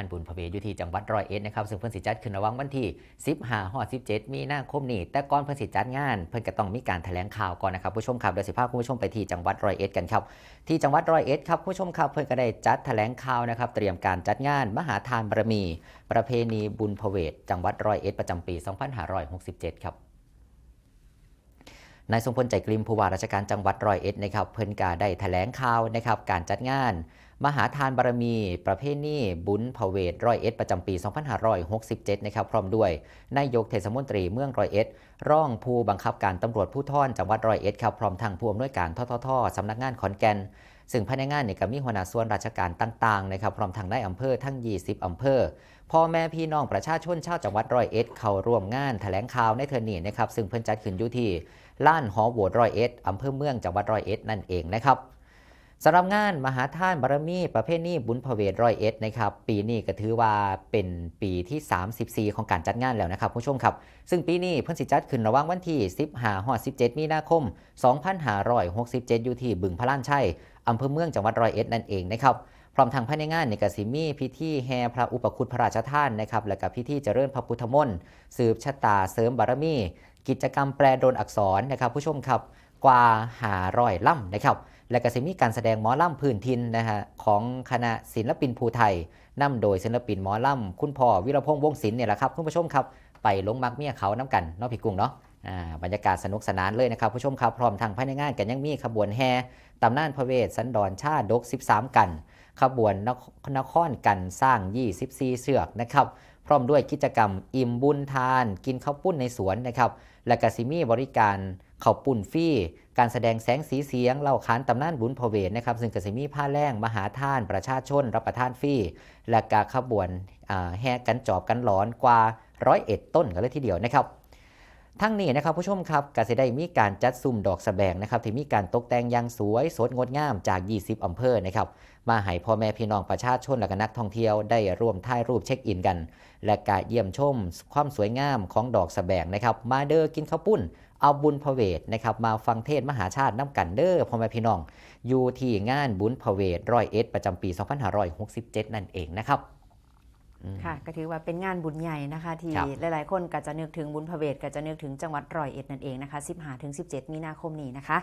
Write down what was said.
านบุญพเวทอยู่ที่จังหวัดร้อยเอ็ดนะครับซึ่งเพิ่อนสิจัดขึ้นระหว่างวันที่ 15ฮอ17 มีนาคมนี้แต่ก่อนเพิ่อนสิจัดงาน เพิ่อนก็ต้องมีการแถลงข่าวก่อนนะครับผู้ชมครับเดี๋ยวสิพาคุณผู้ชมไปที่จังหวัดร้อยเอ็ดกันครับที่จังหวัดร้อยเอ็ดครับผู้ชมครับเพิ่อนก็ได้จัดแถลงข่าวนะครับ เตรียมการจัดงาน มหาทานบารมี ประเพณีบุญพเวทจังหวัดร้อยเอ็ดประจำปี 2567 ครับ นายทรงพลใจกลิมผู้ว่าราชการจังหวัดร้อยเอ็ดนะครับเพิ่นกาได้แถลงข่าวนะครับการจัดงาน มหาทานบารมี ประเพณีบุญพเวทร้อยเอ็ดประจำปี 2567 นะครับพร้อมด้วยนายกเทศมนตรีเมืองร้อยเอ็ดร่องผู้บังคับการตำรวจผู้ท่อนจังหวัดร้อยเอ็ดครับพร้อมทางผู้อำนวยการทททสำนักงานขอนแก่น ซึ่งภายในงานเนี่ยก็มีหัวหน้าส่วนราชการต่างๆนะครับพร้อมทางนายอำเภอทั้ง 20 อำเภอพ่อแม่พี่น้องประชาชนชาวจังหวัดร้อยเอ็ดเข้าร่วมงานแถลงข่าวในเทอร์นีนะครับซึ่งเพิ่นจัดขึ้นอยู่ที่ล้านหอโหวตร้อยเอ็ดอำเภอเมืองจังหวัดร้อยเอ็ดนั่นเองนะครับ สำหรับงานมหาท่านบารมีประเพณีบุญพเวทร้อยเอ็ดนะครับปีนี้ก็ถือว่าเป็นปีที่ 34 ของการจัดงานแล้วนะครับผู้ชมครับ ซึ่งปีนี้เพิ่นสิจัดขึ้นระหว่างวันที่ 15ฮอด17 มีนาคม 2567 อยู่ที่บึงพระล้านชัยอำเภอเมืองจังหวัดร้อยเอ็ดนั่นเองนะครับพร้อมทางภายในงานในกสิมีพิธีแห่พระอุปคุตพระราชทานนะครับและกับพิธีเจริญพระพุทธมนต์สืบชะตาเสริมบารมี กิจกรรมแปลโดนอักษรนะครับผู้ชมครับ กว่าหาร้อยล่ำนะครับ และก็สิมีการแสดงหมอล่ำพื้นทินนะฮะของคณะศิลปินภูไทยนำโดยศิลปินหมอล่ำคุณพ่อวิรพงษ์วงศิลป์เนี่ยแหละครับคุณผู้ชมครับไปลงมักเมียเขาน้ำกันนาะพี่กุ้งเนาะบรรยากาศสนุกสนานเลยนะครับผู้ชมครับพร้อมทางภายในงานกันยังมีขบวนแห่ตำนานพระเวทสันดรชาดก 13 กัน ขบวนนคนครกันสร้าง 24 เสือกนะครับพร้อมด้วยกิจกรรมอิ่มบุญทาน กินข้าวปุ้นในสวนนะครับและกสิมีบริการ ข้าปุ่นฟี่การแสดงแสงสีเสียงเล่าขานตำนานบุญพเวทนะครับซึ่งกสิมีผ้าแรงมหาท่านประชาชน รับประทานฟรีและกาขบวนแห่กันจอบกันหลอนกว่าร้อยเอ็ดต้นกันเลยทีเดียวนะครับ ทั้งนี้นะครับผู้ชมครับก็จะได้มีการจัดซุ่มดอกสแบงนะครับที่มีการตกแต่งอย่างสวยสดงดงามจาก 20 อำเภอนะครับมาให้พ่อแม่พี่น้องประชาชนและก็นักท่องเที่ยวได้ร่วมถ่ายรูปเช็คอินกัน และกะเยี่ยมชมความสวยงามของดอกสแบงนะครับมาเดอกินข้าวปุ้นเอาบุญพเวทนะครับมาฟังเทศมหาชาติน้ำกันเดอ้อพ่อแม่พี่น้อง อยู่ที่งานบุญพเวทร้อยเอ็ดประจำปี 2567 นั่นเองนะครับ ค่ะก็ถือว่าเป็นงานบุญใหญ่นะคะที่ครับหลายๆ คนก็จะนึกถึงบุญพระเวทก็จะนึกถึงจังหวัดร้อยเอ็ดนั่นเองนะคะ 15ถึง17 มีนาคมนี้นะคะ